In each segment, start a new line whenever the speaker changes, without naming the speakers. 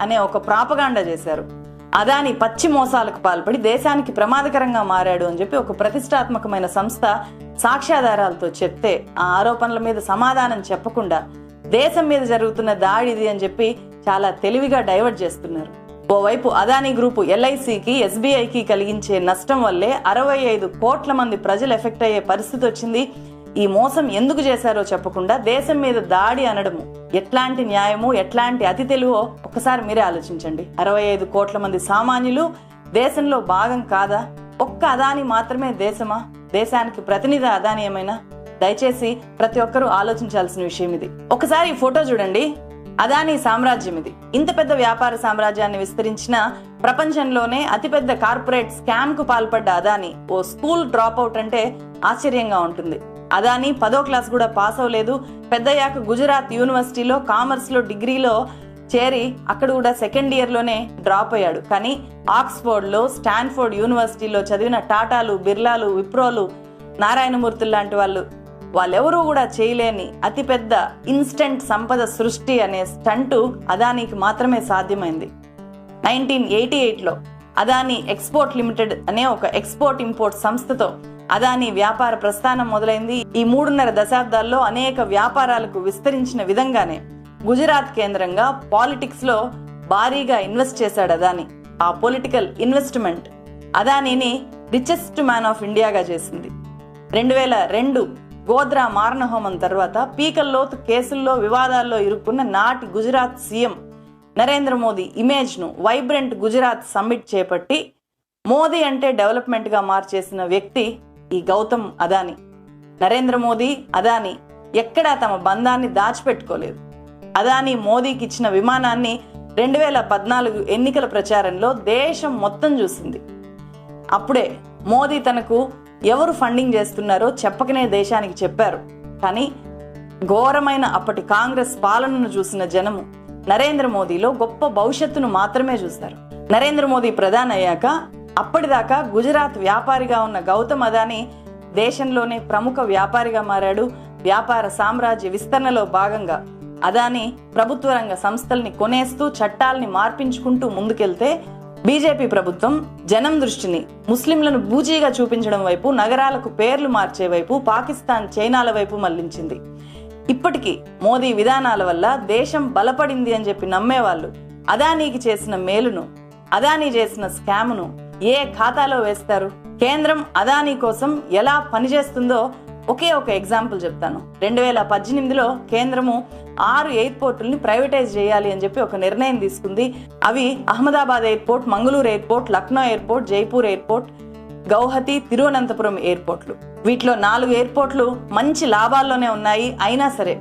అనే ఒక ప్రాపగాండా చేశారు. అదాని పచ్చి మోసాలకు పాల్పడి దేశానికి ప్రమాదకరంగా మారాడు అని చెప్పి ఒక ప్రతిష్టాత్మకమైన సంస్థ సాక్ష్యాధారాలతో చెప్తే ఆ ఆరోపణల మీద సమాధానం చెప్పకుండా దేశం మీద జరుగుతున్న దాడిది అని చెప్పి చాలా తెలివిగా డైవర్ట్ చేస్తున్నారు. ఓవైపు అదానీ గ్రూపు ఎల్ఐసికి ఎస్బీఐకి కలిగించే నష్టం వల్లే అరవై ఐదు కోట్ల మంది ప్రజలు ఎఫెక్ట్ అయ్యే పరిస్థితి వచ్చింది. ఈ మోసం ఎందుకు చేశారో చెప్పకుండా దేశం మీద దాడి అనడము. ఎట్లాంటి న్యాయము ఎట్లాంటి అతి తెలివో ఒక్కసారి మీరే ఆలోచించండి. అరవై ఐదు కోట్ల మంది సామాన్యులు దేశంలో భాగం కాదా? ఒక్క అదాని మాత్రమే దేశమా? దేశానికి ప్రతినిధి అదాని ఏమైనా? దయచేసి ప్రతి ఒక్కరూ ఆలోచించాల్సిన విషయం ఇది. ఒకసారి ఈ ఫోటో చూడండి. అదానీ సామ్రాజ్యం ఇది. ఇంత పెద్ద వ్యాపార సామ్రాజ్యాన్ని విస్తరించిన ప్రపంచంలోనే అతిపెద్ద కార్పొరేట్ స్కామ్కు పాల్పడ్డ అదానీ ఓ స్కూల్ డ్రాప్ అవుట్ అంటే ఆశ్చర్యంగా ఉంటుంది. అదాని పదో క్లాస్ కూడా పాస్ అవ్వలేదు. పెద్దయ్యాక గుజరాత్ యూనివర్సిటీలో కామర్స్లో డిగ్రీలో చేరి అక్కడ కూడా సెకండ్ ఇయర్లోనే డ్రాప్ అయ్యాడు. కానీ ఆక్స్ఫోర్డ్లో స్టాన్ఫోర్డ్ యూనివర్సిటీలో చదివిన టాటాలు బిర్లాలు విప్రోలు నారాయణమూర్తులు లాంటి వాళ్ళు. వాళ్ళెవరూ కూడా చేయలేని అతిపెద్ద ఇన్స్టెంట్ సంపద సృష్టి అనే స్టంటు అదానికి మాత్రమే సాధ్యమైంది. నైన్టీన్ ఎయిటీ ఎయిట్లో అదాని ఎక్స్పోర్ట్ లిమిటెడ్ అనే ఒక ఎక్స్పోర్ట్ ఇంపోర్ట్ సంస్థతో అదాని వ్యాపార ప్రస్థానం మొదలైంది. ఈ మూడున్నర దశాబ్దాల్లో అనేక వ్యాపారాలకు విస్తరించిన విధంగానే గుజరాత్ కేంద్రంగా పాలిటిక్స్లో భారీగా ఇన్వెస్ట్ చేశాడు అదాని. ఆ పొలిటికల్ ఇన్వెస్ట్మెంట్ అదానిని రిచెస్ట్ మ్యాన్ ఆఫ్ ఇండియాగా చేసింది. రెండు వేల రెండు గోద్రా మారణహోమం తర్వాత పీకల్లోతు కేసుల్లో వివాదాల్లో ఇరుక్కున్న నాటి గుజరాత్ సీఎం నరేంద్ర మోదీ ఇమేజ్ను వైబ్రెంట్ గుజరాత్ సమ్మిట్ చేపట్టి మోదీ అంటే డెవలప్మెంట్గా మార్చేసిన వ్యక్తి ఈ గౌతమ్ అదాని. నరేంద్ర మోదీ అదాని ఎక్కడా తమ బంధాన్ని దాచిపెట్టుకోలేదు. అదాని మోదీకి ఇచ్చిన విమానాన్ని రెండు వేల పద్నాలుగు ఎన్నికల ప్రచారంలో దేశం మొత్తం చూసింది. అప్పుడే మోదీ తనకు ఎవరు ఫండింగ్ చేస్తున్నారో చెప్పకనే దేశానికి చెప్పారు. కానీ ఘోరమైన అప్పటి కాంగ్రెస్ పాలనను చూసిన జనము నరేంద్ర మోదీలో గొప్ప భవిష్యత్తును మాత్రమే చూస్తారు. నరేంద్ర మోదీ ప్రధాని అయ్యాక అప్పటిదాకా గుజరాత్ వ్యాపారిగా ఉన్న గౌతమ్ అదాని దేశంలోనే ప్రముఖ వ్యాపారిగా మారాడు. వ్యాపార సామ్రాజ్య విస్తరణలో భాగంగా అదాని ప్రభుత్వ రంగ సంస్థల్ని కొనేస్తూ చట్టాల్ని మార్పించుకుంటూ ముందుకెళ్తే బీజేపీ ప్రభుత్వం జనం దృష్టిని ముస్లింలను బూజీగా చూపించడం వైపు నగరాలకు పేర్లు మార్చే వైపు పాకిస్తాన్ చైనాల వైపు మళ్ళించింది. ఇప్పటికీ మోదీ విధానాల వల్ల దేశం బలపడింది అని చెప్పి నమ్మేవాళ్ళు అదానీకి చేసిన మేలును అదానీ చేసిన స్కామ్ను ఏ ఖాతాలో వేస్తారు? కేంద్రం అదానీ కోసం ఎలా పనిచేస్తుందో ఒకే ఒక ఎగ్జాంపుల్ చెప్తాను. రెండు వేల పద్దెనిమిదిలో కేంద్రము ఆరు ఎయిర్పోర్టుల్ని ప్రైవేటైజ్ చేయాలి అని చెప్పి ఒక నిర్ణయం తీసుకుంది. అవి Ahmedabad airport Mangaluru airport Lucknow airport Jaipur airport Guwahati Thiruvananthapuram ఎయిర్పోర్ట్లు. వీటిలో నాలుగు ఎయిర్పోర్ట్లు మంచి లాభాల్లోనే ఉన్నాయి. అయినా సరే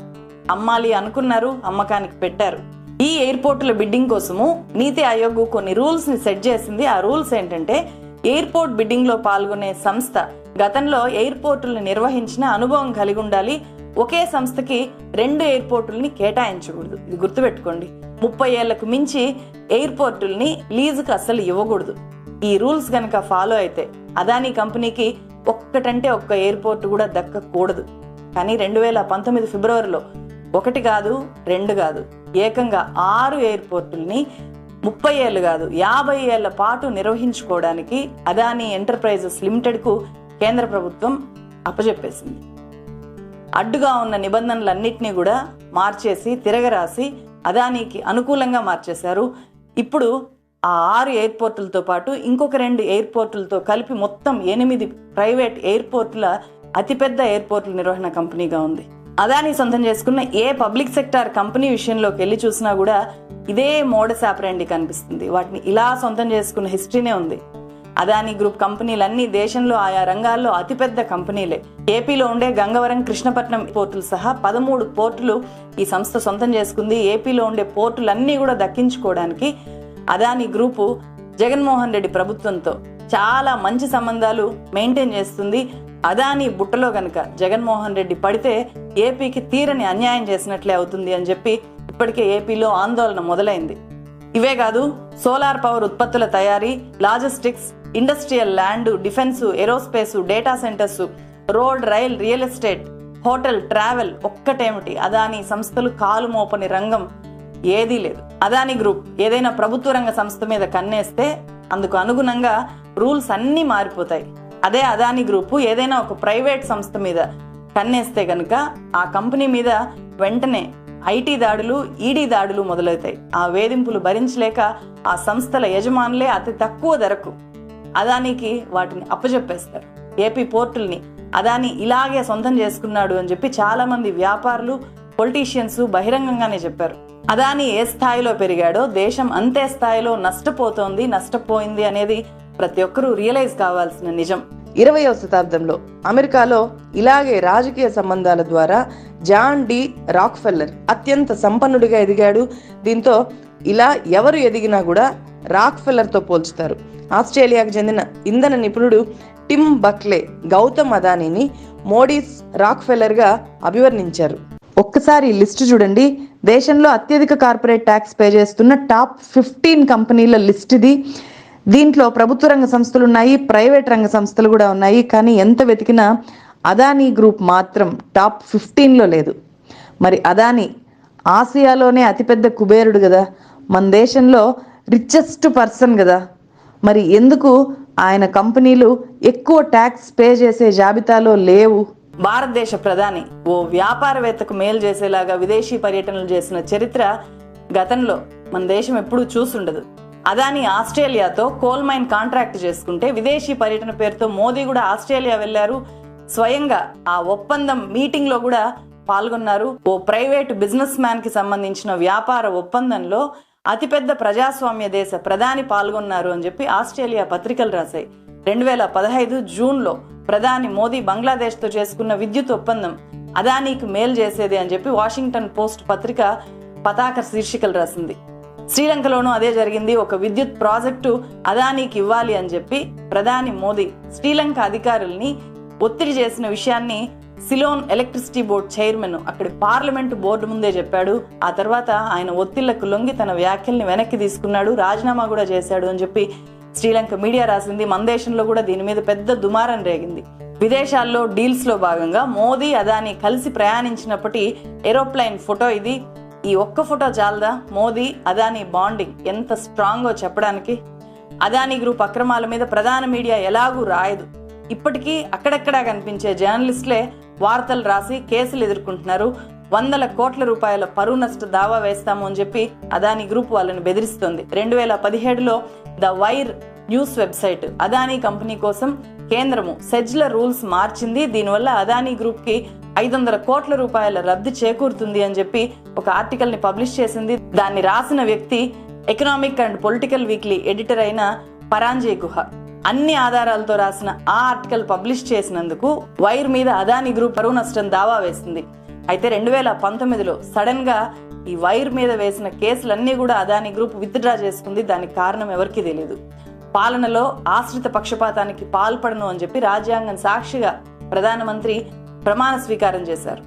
అమ్మాలి అనుకున్నారు అమ్మకానికి పెట్టారు. ఈ ఎయిర్పోర్టుల బిడ్డింగ్ కోసము నీతి ఆయోగ్ కొన్ని రూల్స్ని సెట్ చేసింది. ఆ రూల్స్ ఏంటంటే ఎయిర్పోర్ట్ బిడ్డింగ్లో పాల్గొనే సంస్థ గతంలో ఎయిర్పోర్టులను నిర్వహించిన అనుభవం కలిగి ఉండాలి. ఒకే సంస్థకి రెండు ఎయిర్పోర్టుల్ని కేటాయించకూడదు. ఇది గుర్తుపెట్టుకోండి. ముప్పై ఏళ్ళకు మించి ఎయిర్పోర్టుల్ని లీజుకు అస్సలు ఇవ్వకూడదు. ఈ రూల్స్ గనక ఫాలో అయితే అదానీ కంపెనీకి ఒక్కటంటే ఒక్క ఎయిర్పోర్ట్ కూడా దక్కకూడదు. కానీ రెండు వేల పంతొమ్మిది ఫిబ్రవరిలో ఒకటి కాదు రెండు కాదు. ఏకంగా ఆరు ఎయిర్పోర్టుల్ని ముప్పై ఏళ్ళు కాదు యాభై ఏళ్ళ పాటు నిర్వహించుకోవడానికి అదానీ ఎంటర్ప్రైజెస్ లిమిటెడ్కు కేంద్ర ప్రభుత్వం అప్పజెప్పేసింది. అడ్డుగా ఉన్న నిబంధనలన్నింటినీ కూడా మార్చేసి తిరగరాసి అదానీకి అనుకూలంగా మార్చేశారు. ఇప్పుడు ఆ ఆరు ఎయిర్పోర్టులతో పాటు ఇంకొక రెండు ఎయిర్పోర్టులతో కలిపి మొత్తం ఎనిమిది ప్రైవేట్ ఎయిర్పోర్టుల అతిపెద్ద ఎయిర్పోర్టుల నిర్వహణ కంపెనీగా ఉంది. అదానీ సొంతం చేసుకున్న ఏ పబ్లిక్ సెక్టార్ కంపెనీ విషయంలోకి వెళ్ళి చూసినా కూడా ఇదే మోడస్ ఆపరండి కనిపిస్తుంది. వాటిని ఇలా సొంతం చేసుకున్న హిస్టరీనే ఉంది. అదానీ గ్రూప్ కంపెనీలన్నీ దేశంలో ఆయా రంగాల్లో అతిపెద్ద కంపెనీలే. ఏపీలో ఉండే గంగవరం కృష్ణపట్నం పోర్టులు సహా పదమూడు పోర్టులు ఈ సంస్థ సొంతం చేసుకుంది. ఏపీలో ఉండే పోర్టులన్నీ కూడా దక్కించుకోవడానికి అదానీ గ్రూపు జగన్మోహన్ రెడ్డి ప్రభుత్వంతో చాలా మంచి సంబంధాలు మెయింటైన్ చేస్తుంది. అదాని బుట్టలో గనక జగన్మోహన్ రెడ్డి పడితే ఏపీకి తీరని అన్యాయం చేసినట్లే అవుతుంది అని చెప్పి ఇప్పటికే ఏపీలో ఆందోళన మొదలైంది. ఇవే కాదు సోలార్ పవర్ ఉత్పత్తుల తయారీ logistics industrial land defence aerospace data centres road rail real estate hotel travel ఒక్కటేమిటి? Adani సంస్థలు కాలు మోపని రంగం ఏదీ లేదు. అదాని గ్రూప్ ఏదైనా ప్రభుత్వ రంగ సంస్థ మీద కన్నేస్తే అందుకు అనుగుణంగా రూల్స్ అన్నీ మారిపోతాయి. అదే అదాని గ్రూపు ఏదైనా ఒక ప్రైవేట్ సంస్థ మీద కన్నేస్తే గనుక ఆ కంపెనీ మీద వెంటనే ఐటీ దాడులు ఈడీ దాడులు మొదలవుతాయి. ఆ వేధింపులు భరించలేక ఆ సంస్థల యజమానులే అతి తక్కువ ధరకు అదానికి వాటిని అప్పచెప్పేస్తారు ఏపీ పోర్టుల్ని అదాని ఇలాగే సొంతం చేసుకున్నాడు అని చెప్పి చాలా మంది వ్యాపారులు పొలిటీషియన్స్ బహిరంగంగానే చెప్పారు. అదాని ఏ స్థాయిలో పెరిగాడో దేశం అంతే స్థాయిలో నష్టపోతోంది నష్టపోయింది అనేది ప్రతి ఒక్కరూ రియలైజ్ కావాల్సిన నిజం.
ఇరవయవ శతాబ్దంలో అమెరికాలో ఇలాగే రాజకీయ సంబంధాల ద్వారా జాన్ డి రాక్ఫెల్లర్ అత్యంత సంపన్నుడిగా ఎదిగాడు. దీంతో ఇలా ఎవరు ఎదిగినా కూడా రాక్ఫెల్లర్తో పోల్చుతారు. ఆస్ట్రేలియాకు చెందిన ఇంధన నిపుణుడు టిమ్ బక్లే గౌతమ్ అదానీని మోడీస్ రాక్ఫెల్లర్గా అభివర్ణించారు. ఒక్కసారి లిస్టు లిస్ట్ చూడండి. దేశంలో అత్యధిక కార్పొరేట్ ట్యాక్స్ పే చేస్తున్న టాప్ ఫిఫ్టీన్ కంపెనీల లిస్ట్ ఇది దీంట్లో ప్రభుత్వ రంగ సంస్థలు ఉన్నాయి ప్రైవేట్ రంగ సంస్థలు కూడా ఉన్నాయి కానీ ఎంత వెతికినా అదానీ గ్రూప్ మాత్రం టాప్ ఫిఫ్టీన్లో లేదు. మరి అదానీ ఆసియాలోనే అతిపెద్ద కుబేరుడు కదా. మన దేశంలో రిచెస్ట్ పర్సన్ కదా. మరి ఎందుకు ఆయన కంపెనీలు ఎక్కువ ట్యాక్స్ పే చేసే జాబితాలో లేవు?
భారతదేశ ప్రధాని ఓ వ్యాపారవేత్తకు మేలు చేసేలాగా విదేశీ పర్యటనలు చేసిన చరిత్ర గతంలో మన దేశం ఎప్పుడూ చూసుండదు. అదాని ఆస్ట్రేలియాతో కోల్ మైన్ కాంట్రాక్ట్ చేసుకుంటే విదేశీ పర్యటన పేరుతో మోదీ కూడా ఆస్ట్రేలియా వెళ్ళారు స్వయంగా ఆ ఒప్పందం మీటింగ్లో కూడా పాల్గొన్నారు. ఓ ప్రైవేట్ బిజినెస్ మ్యాన్కి సంబంధించిన వ్యాపార ఒప్పందంలో అతిపెద్ద ప్రజాస్వామ్య దేశ ప్రధాని పాల్గొన్నారు అని చెప్పి ఆస్ట్రేలియా పత్రికలు రాశాయి. రెండు వేల పదహైదు జూన్లో ప్రధాని మోదీ బంగ్లాదేశ్తో చేసుకున్న విద్యుత్ ఒప్పందం అదానీకి మేలు చేసేది అని చెప్పి వాషింగ్టన్ పోస్ట్ పత్రిక పతాక శీర్షికలు రాసింది. శ్రీలంకలోనూ అదే జరిగింది. ఒక విద్యుత్ ప్రాజెక్టు అదానీకి ఇవ్వాలి అని చెప్పి ప్రధాని మోదీ శ్రీలంక అధికారుల్ని ఒత్తిడి చేసిన విషయాన్ని సిలోన్ ఎలక్ట్రిసిటీ బోర్డ్ చైర్మన్ అక్కడి పార్లమెంటు బోర్డు ముందే చెప్పాడు. ఆ తర్వాత ఆయన ఒత్తిళ్ళకు లొంగి తన వ్యాఖ్యల్ని వెనక్కి తీసుకున్నాడు. రాజీనామా కూడా చేశాడు అని చెప్పి శ్రీలంక మీడియా రాసింది. మన దేశంలో కూడా దీని మీద పెద్ద దుమారం రేగింది. విదేశాల్లో డీల్స్లో భాగంగా మోదీ అదాని కలిసి ప్రయాణించినప్పటి ఏరోప్లైన్ ఫోటో ఇది. ఈ ఒక్క ఫోటో చాలదా? మోదీ అదాని బాండింగ్ ఎంత స్ట్రాంగో చెప్పడానికి. అదాని గ్రూప్ అక్రమాల మీద ప్రధాన మీడియా ఎలాగూ రాయదు. ఇప్పటికీ అక్కడక్కడా కనిపించే జర్నలిస్టులే వార్తలు రాసి కేసులు ఎదుర్కొంటున్నారు. వందల కోట్ల రూపాయల పరువు నష్ట దావా వేస్తాము అని చెప్పి అదాని గ్రూప్ వాళ్ళని బెదిరిస్తోంది. రెండు వేల పదిహేడులో the wire news website. Adani company కోసం కేంద్రము సెజ్ల రూల్స్ మార్చింది. దీనివల్ల అదానీ గ్రూప్కి ఐదు వందల కోట్ల రూపాయల రద్దు చేకూరుతుంది అని చెప్పి ఒక ఆర్టికల్ని పబ్లిష్ చేసింది. దాన్ని రాసిన వ్యక్తి economic and political weekly editor అయిన పరాంజయ్ గుహ. అన్ని ఆధారాలతో రాసిన ఆ ఆర్టికల్ పబ్లిష్ చేసినందుకు వైర్ మీద అదాని గ్రూప్ పరువు నష్టం దావా వేసింది. అయితే రెండు వేల పంతొమ్మిదిలో సడన్గా ఈ వైర్ మీద వేసిన కేసులన్నీ కూడా అదాని గ్రూప్ విత్డ్రా చేసుకుంది. దానికి కారణం ఎవరికీ తెలియదు పాలనలో ఆశ్రిత పక్షపాతానికి పాల్పడను అని చెప్పి రాజ్యాంగం సాక్షిగా ప్రధానమంత్రి ప్రమాణ స్వీకారం చేశారు.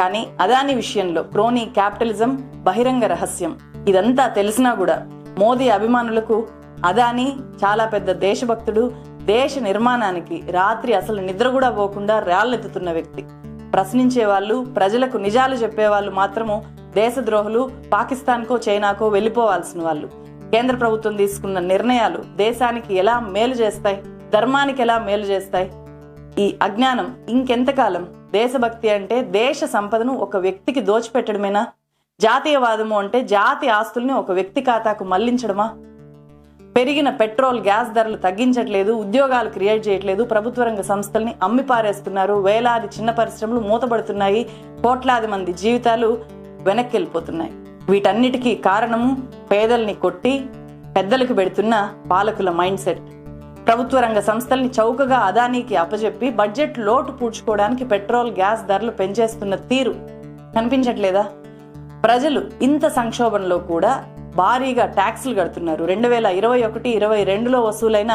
కానీ అదాని విషయంలో క్రోనీ క్యాపిటలిజం బహిరంగ రహస్యం. ఇదంతా తెలిసినా కూడా మోదీ అభిమానులకు అదాని చాలా పెద్ద దేశభక్తుడు దేశ నిర్మాణానికి రాత్రి అసలు నిద్ర కూడా పోకుండా రాళ్ళెత్తుతున్న వ్యక్తి. ప్రశ్నించే వాళ్ళు ప్రజలకు నిజాలు చెప్పేవాళ్ళు మాత్రము దేశద్రోహులు పాకిస్తాన్కో చైనాకో వెళ్ళిపోవాల్సిన వాళ్ళు. కేంద్ర ప్రభుత్వం తీసుకున్న నిర్ణయాలు దేశానికి ఎలా మేలు చేస్తాయి? ధర్మానికి ఎలా మేలు చేస్తాయి? ఈ అజ్ఞానం ఇంకెంతకాలం? దేశభక్తి అంటే దేశ సంపదను ఒక వ్యక్తికి దోచిపెట్టడమేనా? జాతీయవాదము అంటే జాతి ఆస్తుల్ని ఒక వ్యక్తి ఖాతాకు మళ్ళించడమా? పెరిగిన పెట్రోల్ గ్యాస్ ధరలు తగ్గించట్లేదు ఉద్యోగాలు క్రియేట్ చేయట్లేదు ప్రభుత్వ రంగ సంస్థల్ని అమ్మి పారేస్తున్నారు వేలాది చిన్న పరిశ్రమలు మూతపడుతున్నాయి కోట్లాది మంది జీవితాలు వెనక్కి వెళ్ళిపోతున్నాయి. వీటన్నిటికీ కారణము పేదల్ని కొట్టి పెద్దలకు పెడుతున్న పాలకుల మైండ్ సెట్. ప్రభుత్వ రంగ సంస్థల్ని చౌకగా అదానీకి అప్పజెప్పి బడ్జెట్ లోటు పూడ్చుకోవడానికి పెట్రోల్ గ్యాస్ ధరలు పెంచేస్తున్న తీరు కనిపించట్లేదా? ప్రజలు ఇంత సంక్షోభంలో కూడా భారీగా ట్యాక్సులు కడుతున్నారు. రెండు వేల ఇరవై ఒకటి ఇరవై రెండులో వసూలైన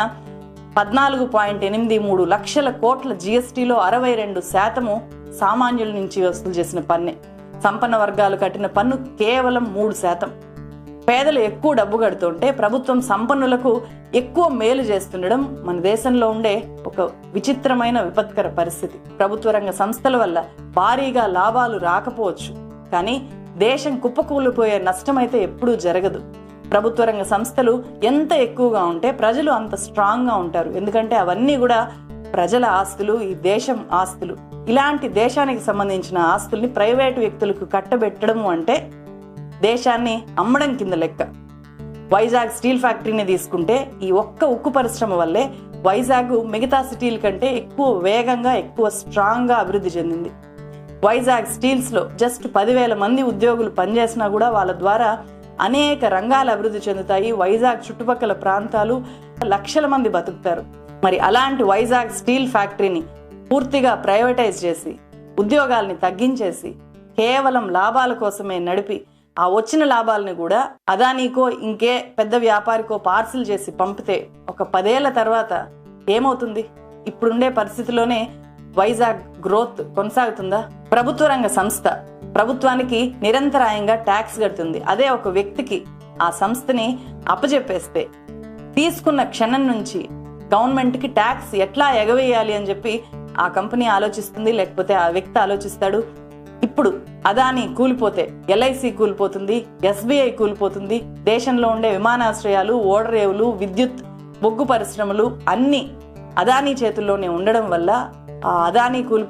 పద్నాలుగు పాయింట్ ఎనిమిది మూడు లక్షల కోట్ల జీఎస్టీలో అరవై రెండు శాతము సామాన్యుల నుంచి వసూలు చేసిన పన్నే. సంపన్న వర్గాలు కట్టిన పన్ను కేవలం మూడు శాతం. పేదలు ఎక్కువ డబ్బు కడుతుంటే ప్రభుత్వం సంపన్నులకు ఎక్కువ మేలు చేస్తుండడం మన దేశంలో ఉండే ఒక విచిత్రమైన విపత్కర పరిస్థితి. ప్రభుత్వ రంగ సంస్థల వల్ల భారీగా లాభాలు రాకపోవచ్చు. కానీ దేశం కుప్పకూలిపోయే నష్టమైతే ఎప్పుడూ జరగదు. ప్రభుత్వ రంగ సంస్థలు ఎంత ఎక్కువగా ఉంటే ప్రజలు అంత స్ట్రాంగ్గా ఉంటారు. ఎందుకంటే అవన్నీ కూడా ప్రజల ఆస్తులు ఈ దేశం ఆస్తులు. ఇలాంటి దేశానికి సంబంధించిన ఆస్తుల్ని ప్రైవేటు వ్యక్తులకు కట్టబెట్టడం అంటే దేశాన్ని అమ్మడం కింద లెక్క. వైజాగ్ స్టీల్ ఫ్యాక్టరీని తీసుకుంటే ఈ ఒక్క ఉక్కు పరిశ్రమ వల్లే వైజాగ్ మిగతా సిటీల కంటే ఎక్కువ వేగంగా ఎక్కువ స్ట్రాంగ్గా అభివృద్ధి చెందింది. వైజాగ్ స్టీల్స్లో జస్ట్ పదివేల మంది ఉద్యోగులు పనిచేసినా కూడా వాళ్ళ ద్వారా అనేక రంగాలు అభివృద్ధి చెందుతాయి. వైజాగ్ చుట్టుపక్కల ప్రాంతాలు లక్షల మంది బతుకుతారు. మరి అలాంటి వైజాగ్ స్టీల్ ఫ్యాక్టరీని పూర్తిగా ప్రైవేటైజ్ చేసి ఉద్యోగాల్ని తగ్గించేసి కేవలం లాభాల కోసమే నడిపి ఆ వచ్చిన లాభాలని కూడా అదానీకో ఇంకే పెద్ద వ్యాపారికో పార్సిల్ చేసి పంపితే ఒక పదేళ్ళ తర్వాత ఏమవుతుంది? ఇప్పుడుండే పరిస్థితిలోనే వైజాగ్ గ్రోత్ కొనసాగుతుందా? ప్రభుత్వ రంగ సంస్థ ప్రభుత్వానికి నిరంతరాయంగా ట్యాక్స్ కడుతుంది. అదే ఒక వ్యక్తికి ఆ సంస్థని అప్పజెప్పేస్తే తీసుకున్న క్షణం నుంచి గవర్నమెంట్కి ట్యాక్స్ ఎట్లా ఎగవేయాలి అని చెప్పి ఆ కంపెనీ ఆలోచిస్తుంది లేకపోతే ఆ వ్యక్తి ఆలోచిస్తాడు. ఇప్పుడు అదాని కూలిపోతే ఎల్ఐసి కూలిపోతుంది ఎస్బీఐ కూలిపోతుంది దేశంలో ఉండే విమానాశ్రయాలు ఓడరేవులు విద్యుత్ బొగ్గు పరిశ్రమలు అన్నీ అదానీ చేతుల్లోనే ఉండడం వల్ల ఆ అదానీ కూలిపో